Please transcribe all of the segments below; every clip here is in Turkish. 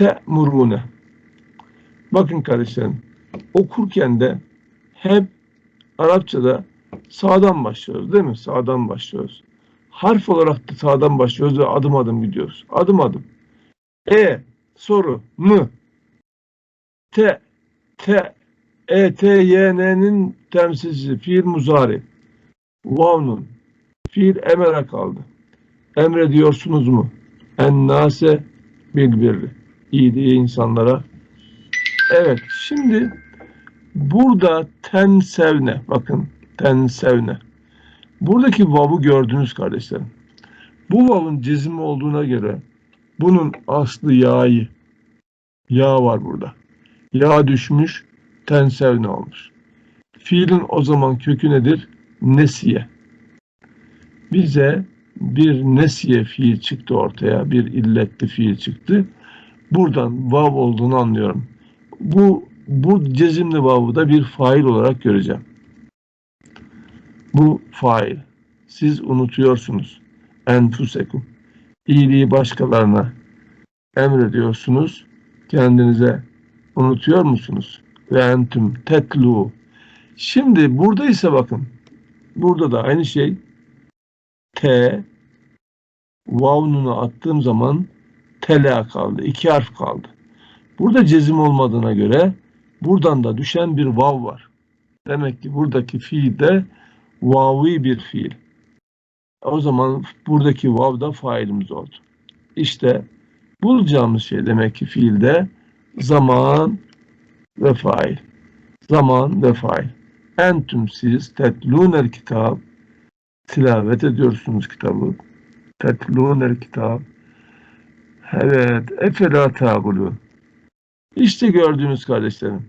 Ete'murune. Bakın kardeşlerim, okurken de hep Arapçada sağdan başlıyoruz değil mi? Sağdan başlıyoruz. Harf olarak da sağdan başlıyoruz ve adım adım gidiyoruz. Adım adım. E, soru, mı, te, te, e, t, y, n'nin temsilcisi, fiil muzari, vavnun, fiil emere kaldı. Emrediyorsunuz mu? Ennase bil birri. İyiliği insanlara. Evet, şimdi burada ten sevne, bakın ten sevne. Buradaki vav'u gördünüz kardeşlerim. Bu vav'ın cezimi olduğuna göre bunun aslı yağı. Yağ var burada. Yağ düşmüş, ten sevne olmuş. Fiilin o zaman kökü nedir? Nesiye. Bize bir nesiye fiil çıktı ortaya, bir illetli fiil çıktı. Buradan vav olduğunu anlıyorum. Bu bu cezimli vav'ı da bir fail olarak göreceğim. Bu fail. Siz unutuyorsunuz. Enfusekum. İyiliği başkalarına emrediyorsunuz. Kendinize unutuyor musunuz? Ve entüm tetlu. Şimdi burada ise bakın. Burada da aynı şey. T vavnunu attığım zaman tela kaldı. iki harf kaldı. Burada cezim olmadığına göre buradan da düşen bir vav var. Demek ki buradaki fiil de vavi bir fiil. O zaman buradaki vav da failimiz oldu. İşte bulacağımız şey demek ki fiilde zaman ve fail. Zaman ve fail. Entüm siz tetlûnel kitab tilavet ediyorsunuz kitabı. Tetlûnel kitab. Evet. Efela ta'gulûn. İşte gördüğünüz kardeşlerim.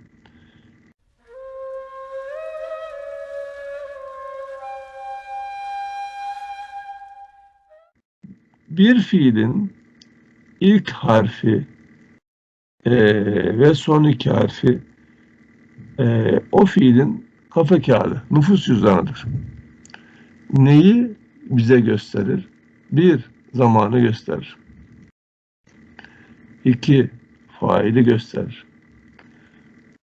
Bir fiilin ilk harfi e, ve son iki harfi e, o fiilin kafa kağıdı, nüfus cüzdanıdır. Neyi bize gösterir? Bir, zamanı gösterir. İki, faili gösterir.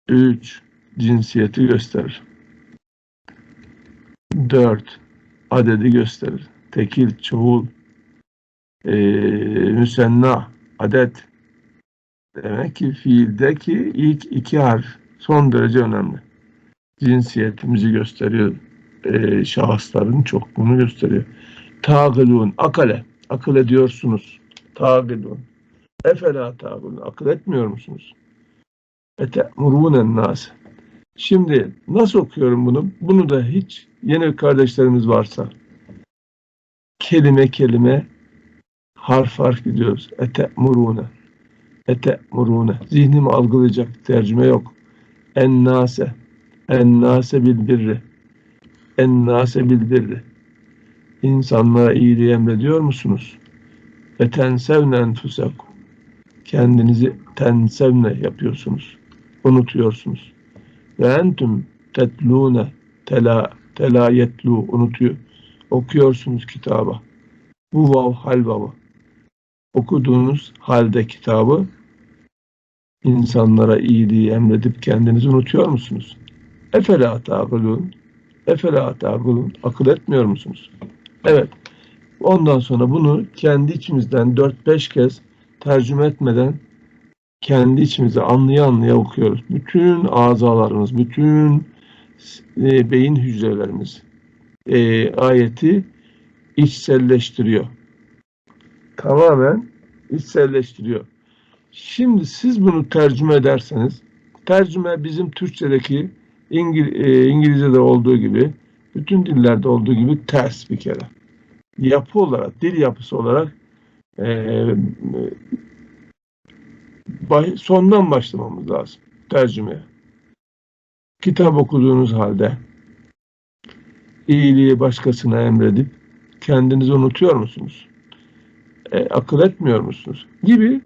Üç, cinsiyeti gösterir. Dört, adedi gösterir. Tekil, çoğul, e, müsenna, adet. Demek ki fiildeki ilk iki harf son derece önemli. Cinsiyetimizi gösteriyor. E, şahısların çokluğunu gösteriyor. Tağılun, akale. Akıl ediyorsunuz. Tağılun. Efela tağılun. Akıl etmiyor musunuz? Ete'murunen nas. Şimdi nasıl okuyorum bunu? Bunu da hiç yeni kardeşlerimiz varsa kelime kelime harf harf gidiyoruz. Ete'murune. Ete'murune. Zihnimi algılayacak tercüme yok. Ennase. Ennase bil birri. Ennase bil birri. İnsanlara iyiliği emrediyor musunuz? Ve tensevne enfusekum. Kendinizi tensevne yapıyorsunuz. Unutuyorsunuz. Ve entüm tetlûne tela, tela yetlu unutuyor. Okuyorsunuz kitaba. Bu vav hal vavı. Okuduğunuz halde kitabı insanlara iyiliği emredip kendinizi unutuyor musunuz? Efela ta'gulun. Efela ta'gulun. Akıl etmiyor musunuz? Evet. Ondan sonra bunu kendi içimizden 4-5 kez tercüme etmeden kendi içimize anlaya anlaya okuyoruz. Bütün azalarımız, bütün e, beyin hücrelerimiz e, ayeti içselleştiriyor. Tamamen içselleştiriyor. Şimdi siz bunu tercüme ederseniz, tercüme bizim Türkçedeki İngil e, İngilizce'de olduğu gibi, bütün dillerde olduğu gibi ters bir kere. Yapı olarak, dil yapısı olarak e, sondan başlamamız lazım tercümeye. Kitap okuduğunuz halde iyiliği başkasına emredip kendinizi unutuyor musunuz? E, akıl etmiyor musunuz? Gibi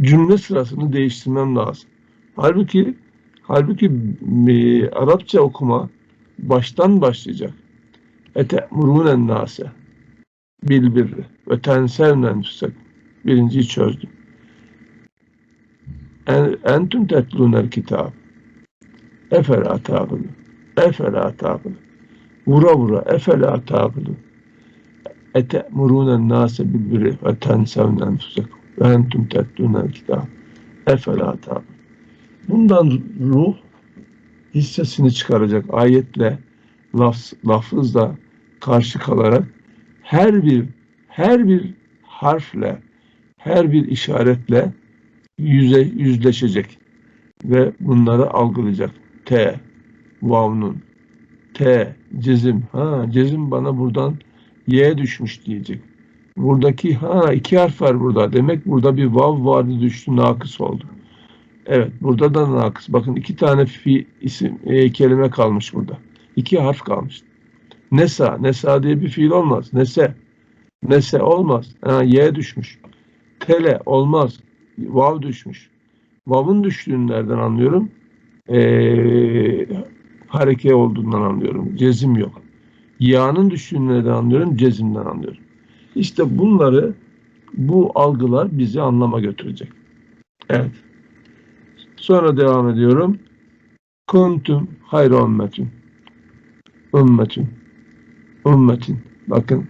cümle sırasını değiştirmem lazım. Halbuki halbuki e, Arapça okuma baştan başlayacak. Ete'murunen nase bil birri ve tensevnen Birinciyi çözdüm. En, entüm tetlûnel kitab. Efela tâgılûn. Efela tâgılûn. Vura vura. Efela tâgılûn. Ete'murûnen nâse bil birri ve tensevne enfusekum. Ve entüm tetlûnel kitab. Efela tâgılûn. Bundan ruh hissesini çıkaracak ayetle, laf, lafızla karşı kalarak her bir her bir harfle, her bir işaretle yüze yüzleşecek ve bunları algılayacak. T, vavnun, T, cezim. Ha, cezim bana buradan Y düşmüş diyecek. Buradaki ha iki harf var burada. Demek burada bir vav vardı düştü nakıs oldu. Evet burada da nakıs. Bakın iki tane fi isim e, kelime kalmış burada. İki harf kalmış. Nesa, nesa diye bir fiil olmaz. Nese, nese olmaz. Ha, y düşmüş. Tele olmaz. Vav düşmüş. Vav'ın düştüğünü nereden anlıyorum? Ee, hareke olduğundan anlıyorum. Cezim yok. Ya'nın düştüğünü nereden anlıyorum? Cezimden anlıyorum. İşte bunları bu algılar bizi anlama götürecek. Evet. Sonra devam ediyorum. Kuntum hayra ümmetin. Ümmetin. Ümmetin. Bakın.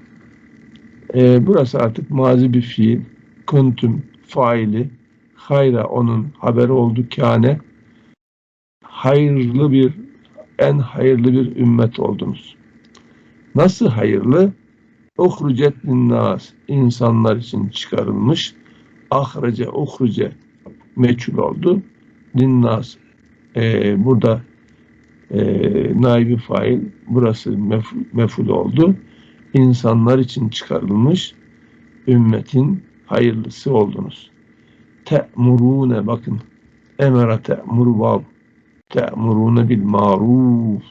E, burası artık mazi bir fiil. Kuntum faili. Hayra onun haberi oldu kâne. Hayırlı bir en hayırlı bir ümmet oldunuz. Nasıl hayırlı? Uhrucet linnas insanlar için çıkarılmış. Ahrece uhruce meçhul oldu. Linnas e, burada e, naibi fail burası mef, meful oldu. İnsanlar için çıkarılmış ümmetin hayırlısı oldunuz. Te'murune bakın emara te'muru vav. Te'murune bil maruf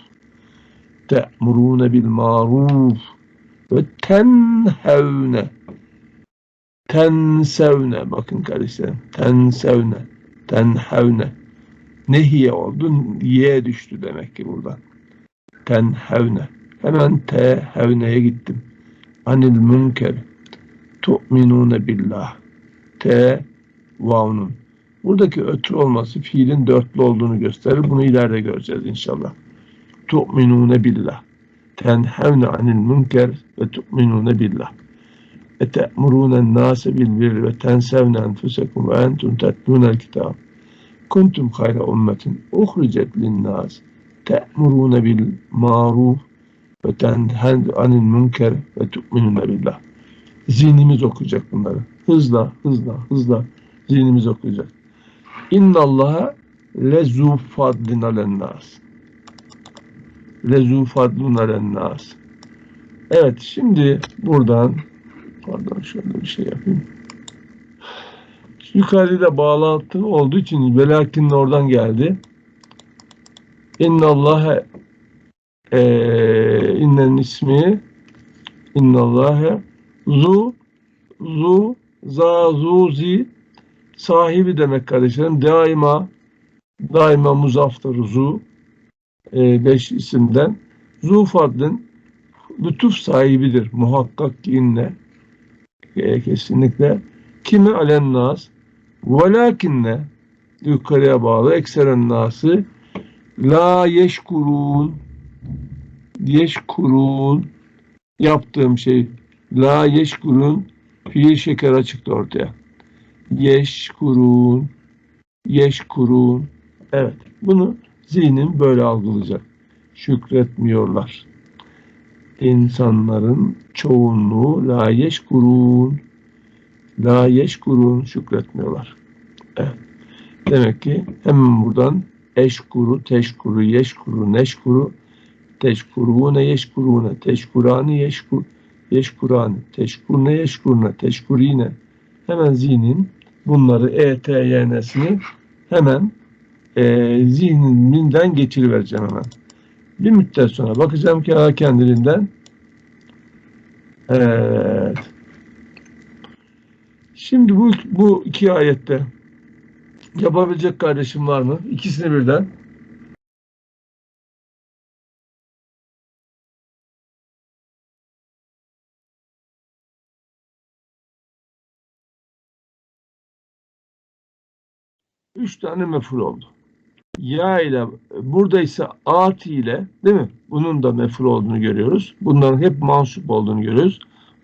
te'murune bil maruf ve tenhevne. Tensevne bakın kardeşlerim tensevne tenhevne nehiye oldu? Ye düştü demek ki buradan. Tenhevne hemen tehevneye gittim. Anil münker. Tu'minune billah. Te vavnun buradaki ötü olması fiilin dörtlü olduğunu gösterir. Bunu ileride göreceğiz inşallah. Tu'minune billah. Tenhevne anil münker ve tu'minune billah. Ete'murûnen nâse bil birri ve tensevne enfusekum ve entum tetlûnel kitab kuntum hayra ummetin uhricet linnâs te'murûne bil maruf ve tenhen anil münker ve tu'minune billah. Zihnimiz okuyacak bunları. Hızla hızla hızla zihnimiz okuyacak. İnnallaha lezu fadlin alennâs lezu fadlun alennâs Evet şimdi buradan pardon şöyle bir şey yapayım. Yukarıda bağlantı olduğu için velakin oradan geldi. İnna Allah'e e, innen ismi inna Allah'e zu zu za zu zi sahibi demek kardeşlerim. Daima daima muzaftır zu e, beş isimden. Zu fadlin lütuf sahibidir. Muhakkak ki inne e, kesinlikle. Kimi alen nas velakinne yukarıya bağlı. Ekseren nası. La yeşkurun. Yeşkurun. Yaptığım şey. La yeşkurun. Fiil şeker açıktı ortaya. Yeşkurun. Yeşkurun. Evet. Bunu zihnim böyle algılayacak. Şükretmiyorlar. İnsanların çoğunluğu la yeşkurun la yeşkurun şükretmiyorlar. Evet. Demek ki hemen buradan eşkuru, teşkuru, yeşkuru, neşkuru, teşkurune, yeşkurune, teşkurani, yeşkur, yeşkurani, teşkurne, yeşkurne, teşkurine. Hemen zihnin bunları e, t, y, n'sini hemen e, zihnimden geçirivereceğim hemen. Bir müddet sonra bakacağım ki ha kendiliğinden evet. Şimdi bu, bu iki ayette yapabilecek kardeşim var mı? İkisini birden. Üç tane meful oldu. Ya ile burada ise at ile değil mi? Bunun da meful olduğunu görüyoruz. Bunların hep mansup olduğunu görüyoruz.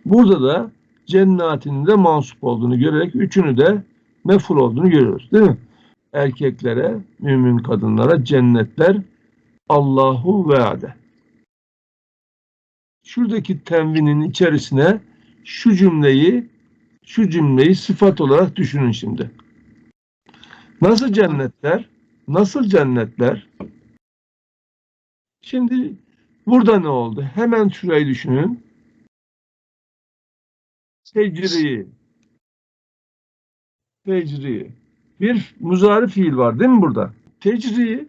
Burada da cennatinin de mansup olduğunu görerek üçünü de meful olduğunu görüyoruz. Değil mi? Erkeklere, mümin kadınlara cennetler Allahu veade. Şuradaki tenvinin içerisine şu cümleyi şu cümleyi sıfat olarak düşünün şimdi. Nasıl cennetler? Nasıl cennetler? Şimdi burada ne oldu? Hemen şurayı düşünün. Tecri. Tecri. Bir muzari fiil var değil mi burada? Tecri,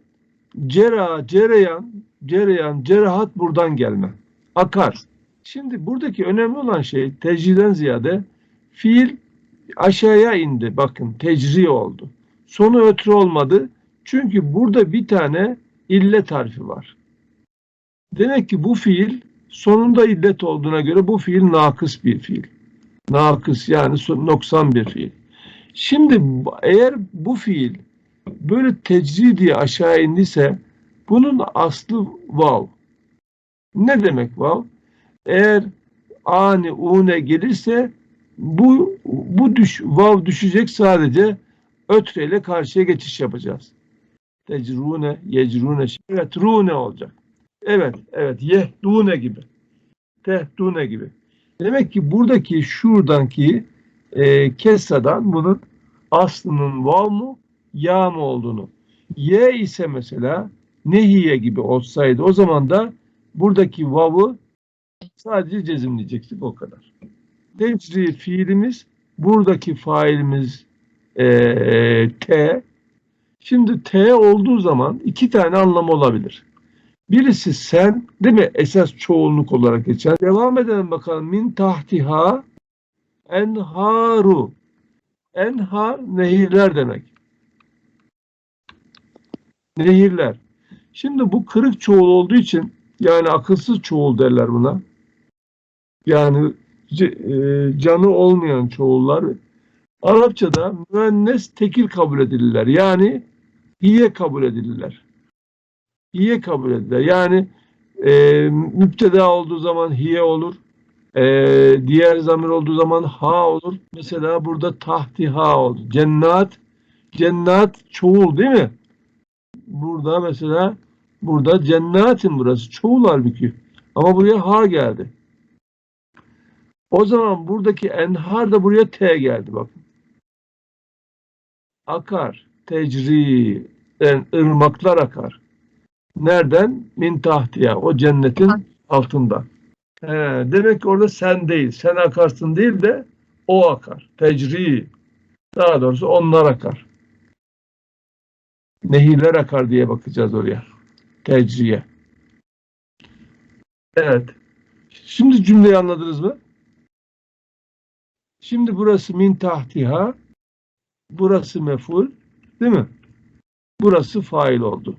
cera, cereyan, cereyan, cerahat buradan gelme. Akar. Şimdi buradaki önemli olan şey tecriden ziyade fiil aşağıya indi. Bakın tecri oldu. Sonu ötürü olmadı. Çünkü burada bir tane illet harfi var. Demek ki bu fiil sonunda illet olduğuna göre bu fiil nakıs bir fiil. Nakıs yani noksan bir fiil. Şimdi eğer bu fiil böyle tecri diye aşağı indiyse bunun aslı vav. Ne demek vav? Eğer ani une gelirse bu bu düş, vav düşecek sadece ötreyle karşıya geçiş yapacağız. Tecrune, yecrune, evet rune olacak. Evet, evet, yehdune gibi. Tehdune gibi. Demek ki buradaki şuradanki e, kessadan bunun aslının vav mu, ya mı olduğunu. Ye ise mesela nehiye gibi olsaydı o zaman da buradaki vav'ı sadece cezimleyecektik o kadar. Tecri fiilimiz buradaki failimiz e, T. Şimdi T olduğu zaman iki tane anlamı olabilir. Birisi sen değil mi? Esas çoğunluk olarak geçer. Devam edelim bakalım. Min tahtiha enharu. Enhar nehirler demek. Nehirler. Şimdi bu kırık çoğul olduğu için yani akılsız çoğul derler buna. Yani e, canı olmayan çoğullar Arapçada müennes tekil kabul edilirler. Yani hiye kabul edilirler. Hiye kabul edilirler. Yani e, müpteda olduğu zaman hiye olur. E, diğer zamir olduğu zaman ha olur. Mesela burada tahtiha oldu. Cennat cennat çoğul değil mi? Burada mesela burada cennatin burası çoğul halbuki. Ama buraya ha geldi. O zaman buradaki enhar da buraya T geldi bakın. Akar, tecri, yani ırmaklar akar. Nereden? Min tahtiya, o cennetin altında. He, demek ki orada sen değil, sen akarsın değil de o akar. Tecri. Daha doğrusu onlar akar. Nehirler akar diye bakacağız oraya. Tecriye. Evet. Şimdi cümleyi anladınız mı? Şimdi burası min tahtiha, burası meful, değil mi? Burası fail oldu.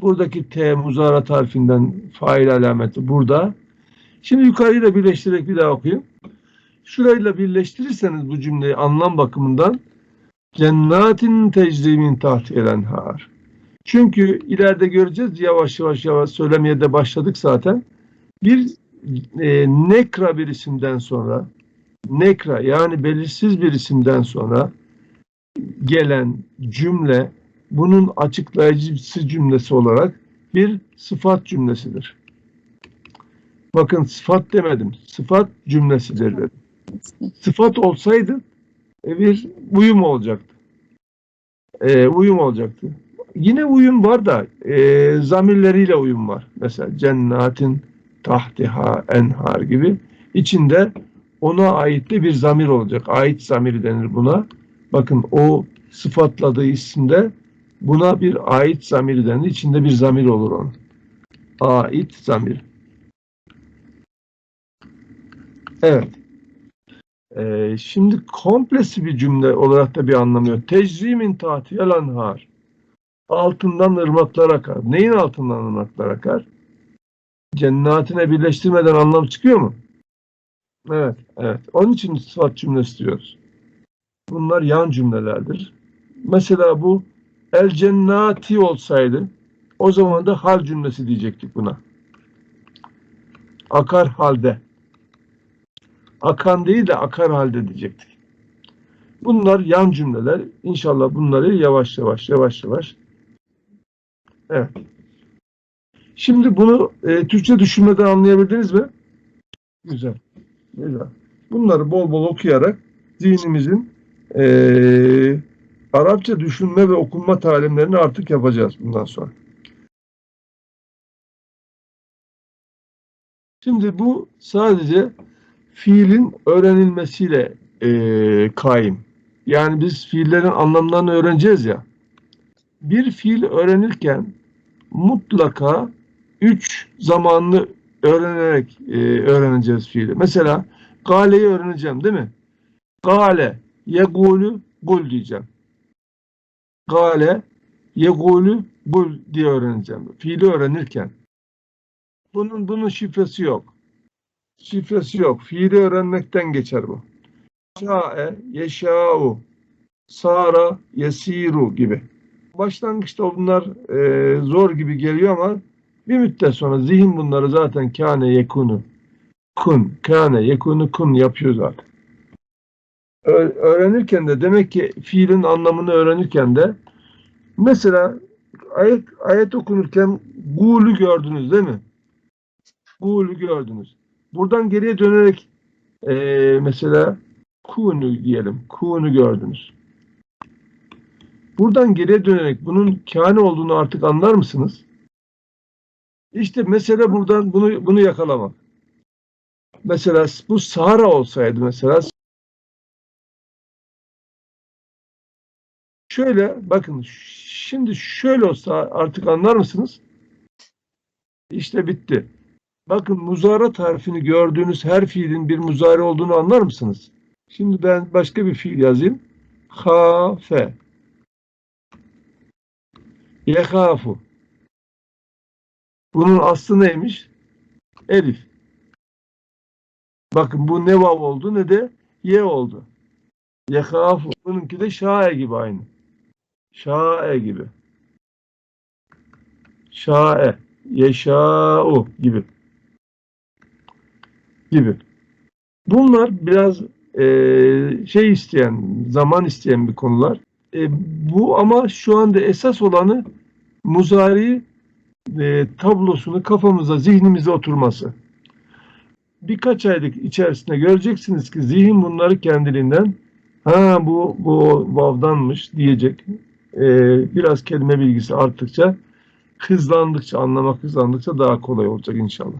Buradaki T muzarat harfinden fail alameti burada. Şimdi yukarıyla birleştirerek bir daha okuyayım. Şurayla birleştirirseniz bu cümleyi anlam bakımından cennatin tecrimin tahtiyel enhar. Çünkü ileride göreceğiz yavaş yavaş yavaş söylemeye de başladık zaten. Bir e, nekra bir isimden sonra nekra yani belirsiz bir isimden sonra gelen cümle bunun açıklayıcısı cümlesi olarak bir sıfat cümlesidir. Bakın sıfat demedim. Sıfat cümlesidir dedim. Sıfat olsaydı e, bir uyum olacaktı. E, uyum olacaktı. Yine uyum var da e, zamirleriyle uyum var. Mesela cennatin tahtiha enhar gibi. İçinde ona ait de bir zamir olacak. Ait zamiri denir buna. Bakın o sıfatladığı isimde buna bir ait zamiri denir. İçinde bir zamir olur onun. Ait zamir. Evet. Ee, şimdi komplesi bir cümle olarak da bir anlamı yok. Tecrimin tahtiyel anhar. Altından ırmaklar akar. Neyin altından ırmaklar akar? Cennatine birleştirmeden anlam çıkıyor mu? Evet, evet. Onun için sıfat cümlesi diyoruz. Bunlar yan cümlelerdir. mesela bu el cennati olsaydı o zaman da hal cümlesi diyecektik buna. Akar halde. Akan değil de akar halde diyecektik. Bunlar yan cümleler. İnşallah bunları yavaş yavaş yavaş yavaş. Evet. Şimdi bunu e, Türkçe düşünmeden anlayabildiniz mi? Güzel. Güzel. Bunları bol bol okuyarak zihnimizin e, Arapça düşünme ve okunma talimlerini artık yapacağız bundan sonra. Şimdi bu sadece fiilin öğrenilmesiyle e, kaim. Yani biz fiillerin anlamlarını öğreneceğiz ya. Bir fiil öğrenirken mutlaka üç zamanlı öğrenerek e, öğreneceğiz fiili. Mesela galeyi öğreneceğim değil mi? Gale, yegulü, gul diyeceğim. Gale, yegulü, gul diye öğreneceğim. Fiili öğrenirken. Bunun bunun şifresi yok. Şifresi yok. Fiili öğrenmekten geçer bu. Şa'e, yeşâ'u, sara, yesiru gibi. Başlangıçta bunlar e, zor gibi geliyor ama bir müddet sonra zihin bunları zaten kâne yekunu, kun, kâne yekunu kun yapıyor zaten. Öğrenirken de demek ki fiilin anlamını öğrenirken de mesela ayet, ayet okunurken gulü gördünüz değil mi? Gulü gördünüz. Buradan geriye dönerek e, mesela kunu diyelim. Kunu gördünüz. Buradan geriye dönerek bunun kâne olduğunu artık anlar mısınız? İşte mesele buradan bunu bunu yakalamak. Mesela bu Sahara olsaydı mesela şöyle bakın şimdi şöyle olsa artık anlar mısınız? İşte bitti. Bakın muzara tarifini gördüğünüz her fiilin bir muzari olduğunu anlar mısınız? Şimdi ben başka bir fiil yazayım. Hafe. Yekafu. Bunun aslı neymiş? Elif. Bakın bu ne vav oldu ne de ye oldu. Yekafu. Bununki de şae gibi aynı. Şae gibi. Şae. Yeşâ'u gibi. Gibi. Bunlar biraz e, şey isteyen, zaman isteyen bir konular. E, bu ama şu anda esas olanı muzari e, tablosunu kafamıza, zihnimize oturması. Birkaç aylık içerisinde göreceksiniz ki zihin bunları kendiliğinden ha bu bu vavdanmış diyecek. Ee, biraz kelime bilgisi arttıkça hızlandıkça, anlamak hızlandıkça daha kolay olacak inşallah.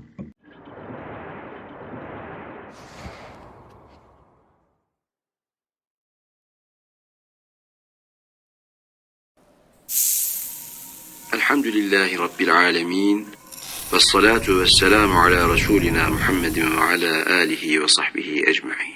Elhamdülillahi Rabbil alemin. Vessalatu vesselamu ala Resulina Muhammedin ve ala alihi ve sahbihi ecma'in.